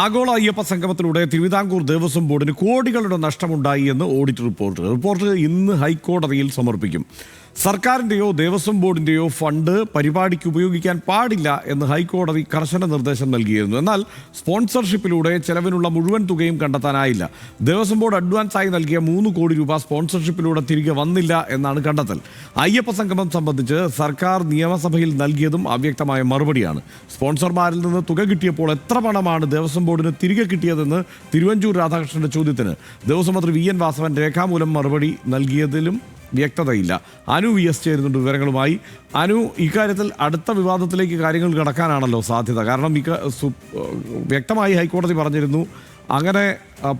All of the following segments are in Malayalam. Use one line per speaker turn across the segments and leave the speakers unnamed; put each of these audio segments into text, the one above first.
ആഗോള അയ്യപ്പ സംഗമത്തിലൂടെ തിരുവിതാംകൂർ ദേവസ്വം ബോർഡിന് കോടികളുടെ നഷ്ടമുണ്ടായി എന്ന് ഓഡിറ്റ് റിപ്പോർട്ട്. റിപ്പോർട്ട് ഇന്ന് ഹൈക്കോടതിയിൽ സമർപ്പിക്കും. സർക്കാരിന്റെയോ ദേവസ്വം ബോർഡിന്റെയോ ഫണ്ട് പരിപാടിക്ക് ഉപയോഗിക്കാൻ പാടില്ല എന്ന് ഹൈക്കോടതി കർശന നിർദ്ദേശം നൽകിയിരുന്നു. എന്നാൽ സ്പോൺസർഷിപ്പിലൂടെ ചെലവിനുള്ള മുഴുവൻ തുകയും കണ്ടെത്താനായില്ല. ദേവസ്വം ബോർഡ് അഡ്വാൻസായി നൽകിയ മൂന്ന് കോടി രൂപ സ്പോൺസർഷിപ്പിലൂടെ തിരികെ വന്നില്ല എന്നാണ് കണ്ടെത്തൽ. അയ്യപ്പ സംഗമം സംബന്ധിച്ച് സർക്കാർ നിയമസഭയിൽ നൽകിയതും അവ്യക്തമായ മറുപടിയാണ്. സ്പോൺസർമാരിൽ നിന്ന് തുക കിട്ടിയപ്പോൾ എത്ര പണമാണ് ദേവസ്വം ബോർഡിന് തിരികെ കിട്ടിയതെന്ന് തിരുവഞ്ചൂർ രാധാകൃഷ്ണന്റെ ചോദ്യത്തിന്. ദേവസ്വം മന്ത്രി വി എൻ വാസവൻ രേഖാമൂലം മറുപടി നൽകിയതിലും വ്യക്തതയില്ല. അനു വി എസ് ചേരുന്നുണ്ട് വിവരങ്ങളുമായി. അനു ഇക്കാര്യത്തിൽ അടുത്ത വിവാദത്തിലേക്ക് കാര്യങ്ങൾ കടക്കാനാണല്ലോ സാധ്യത. കാരണം ഇക്ക വ്യക്തമായി ഹൈക്കോടതി പറഞ്ഞിരുന്നു അങ്ങനെ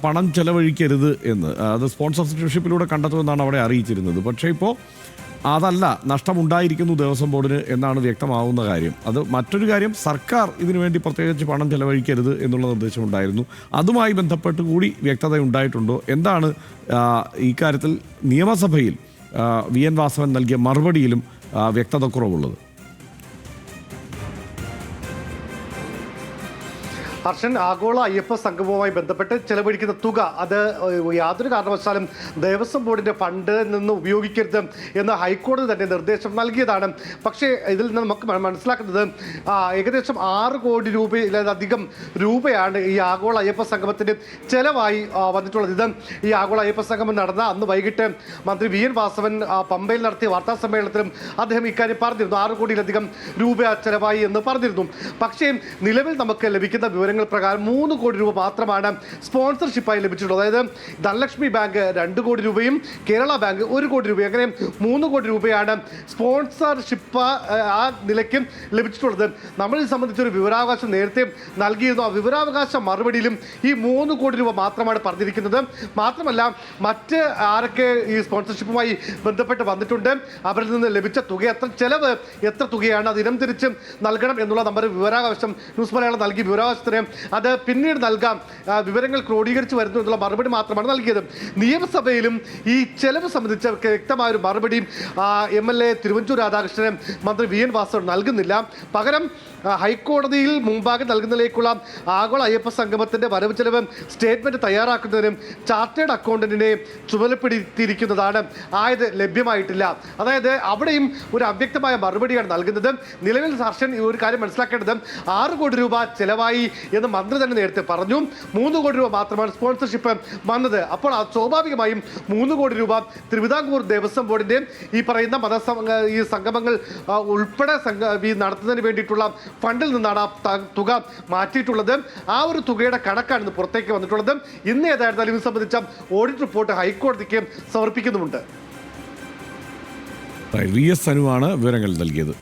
പണം ചെലവഴിക്കരുത് എന്ന്. അത് സ്പോൺസർഷിപ്പിലൂടെ കണ്ടെത്തുമെന്നാണ് അവിടെ അറിയിച്ചിരുന്നത്. പക്ഷേ ഇപ്പോൾ അതല്ല നഷ്ടമുണ്ടായിരിക്കുന്നു ദേവസ്വം ബോർഡിന് എന്നാണ് വ്യക്തമാവുന്ന കാര്യം. അത് മറ്റൊരു കാര്യം സർക്കാർ ഇതിനുവേണ്ടി പ്രത്യേകിച്ച് പണം ചെലവഴിക്കരുത് എന്നുള്ള നിർദ്ദേശമുണ്ടായിരുന്നു. അതുമായി ബന്ധപ്പെട്ട് കൂടി വ്യക്തത ഉണ്ടായിട്ടുണ്ടോ എന്താണ് ഇക്കാര്യത്തിൽ നിയമസഭയിൽ വി എൻ വാസവൻ നൽകിയ മറുപടിയിലും വ്യക്തത കുറവുള്ളത്.
ഹർഷൻ ആഗോള അയ്യപ്പ സംഗമവുമായി ബന്ധപ്പെട്ട് ചെലവഴിക്കുന്ന തുക അത് യാതൊരു കാരണവശാലും ദേവസ്വം ബോർഡിന്റെ ഫണ്ട് നിന്ന് ഉപയോഗിക്കരുത് എന്ന് ഹൈക്കോടതി തന്നെ നിർദ്ദേശം നൽകിയതാണ്. പക്ഷേ ഇതിൽ നിന്ന് നമുക്ക് മനസ്സിലാക്കുന്നത് ഏകദേശം ആറ് കോടി രൂപയിലധികം രൂപയാണ് ഈ ആഗോള അയ്യപ്പ സംഗമത്തിന്റെ ചെലവായി വന്നിട്ടുള്ളത്. ഇത് ഈ ആഗോള അയ്യപ്പ സംഗമം നടന്ന അന്ന് വൈകിട്ട് മന്ത്രി വി എൻ വാസവൻ പമ്പയിൽ നടത്തിയ വാർത്താ സമ്മേളനത്തിലും അദ്ദേഹം ഇക്കാര്യം പറഞ്ഞിരുന്നു. ആറ് കോടിയിലധികം രൂപ ചെലവായി എന്ന് പറഞ്ഞിരുന്നു. പക്ഷേ നിലവിൽ നമുക്ക് ലഭിക്കുന്ന വിവരങ്ങൾ പ്രകാരം മൂന്ന് കോടി രൂപ മാത്രമാണ് സ്പോൺസർഷിപ്പായി ലഭിച്ചിട്ടുള്ളത്. അതായത് ധനലക്ഷ്മി ബാങ്ക് രണ്ട് കോടി രൂപയും കേരള ബാങ്ക് ഒരു കോടി രൂപയും. അങ്ങനെ മൂന്ന് കോടി രൂപയാണ് സ്പോൺസർഷിപ്പ് ആ, നിലയ്ക്ക് ലഭിച്ചിട്ടുള്ളത്. നമ്മൾ ഇത് സംബന്ധിച്ചൊരു വിവരാവകാശം നേരത്തെ നൽകിയിരുന്നു. ആ വിവരാവകാശ മറുപടിയിലും ഈ മൂന്ന് കോടി രൂപ മാത്രമാണ് പറഞ്ഞിരിക്കുന്നത്. മാത്രമല്ല മറ്റ് ആരൊക്കെ ഈ സ്പോൺസർഷിപ്പുമായി ബന്ധപ്പെട്ട് വന്നിട്ടുണ്ട് അവരിൽ നിന്ന് ലഭിച്ച തുക എത്ര ചെലവ് എത്ര തുകയാണ് അത് ഇനം തിരിച്ച് നൽകണം എന്നുള്ള നമ്മുടെ വിവരാവകാശം ന്യൂസ് മലയാളം നൽകി. വിവരാവകാശത്തിന് അത് പിന്നീട് നൽകാം. വിവരങ്ങൾ ക്രോഡീകരിച്ച് വരുന്നു എന്നുള്ള മറുപടി മാത്രമാണ് നൽകിയത്. നിയമസഭയിലും ഈ ചെലവ് സംബന്ധിച്ച വ്യക്തമായ ഒരു മറുപടി എം എൽ എ തിരുവഞ്ചൂർ രാധാകൃഷ്ണന് മന്ത്രി വി എൻ വാസവൻ നൽകുന്നില്ല. പകരം ഹൈക്കോടതിയിൽ മുമ്പാകെ നൽകുന്നതിലേക്കുള്ള ആഗോള അയ്യപ്പ സംഗമത്തിന്റെ വരവ് ചെലവ് സ്റ്റേറ്റ്മെന്റ് തയ്യാറാക്കുന്നതിനും ചാർട്ടേഡ് അക്കൗണ്ടന്റിനെ ചുമതലപ്പെടുത്തിയിരിക്കുന്നതാണ്. ആയത് ലഭ്യമായിട്ടില്ല. അതായത് അവിടെയും ഒരു അവ്യക്തമായ മറുപടിയാണ് നൽകുന്നത്. നിലവിൽ ഹർഷൻ ഒരു കാര്യം മനസ്സിലാക്കേണ്ടത് ആറ് കോടി രൂപ ചെലവായി എന്ന് മന്ത്രി തന്നെ നേരത്തെ പറഞ്ഞു. മൂന്ന് കോടി രൂപ മാത്രമാണ് സ്പോൺസർഷിപ്പ് വന്നത്. അപ്പോൾ സ്വാഭാവികമായും മൂന്ന് കോടി രൂപ തിരുവിതാംകൂർ ദേവസ്വം ബോർഡിന്റെ ഈ പറയുന്ന മത ഈ സംഗമങ്ങൾ ഉൾപ്പെടെ നടത്തുന്നതിന് വേണ്ടിയിട്ടുള്ള ഫണ്ടിൽ നിന്നാണ് ആ തുക മാറ്റിയിട്ടുള്ളത്. ആ ഒരു തുകയുടെ കണക്കാണ് ഇന്ന് പുറത്തേക്ക് വന്നിട്ടുള്ളത്. ഇന്ന് ഏതായിരുന്നാലും ഇത് സംബന്ധിച്ച ഓഡിറ്റ് റിപ്പോർട്ട് ഹൈക്കോടതിക്ക് സമർപ്പിക്കുന്നുമുണ്ട്.
വിവരങ്ങൾ നൽകിയത്.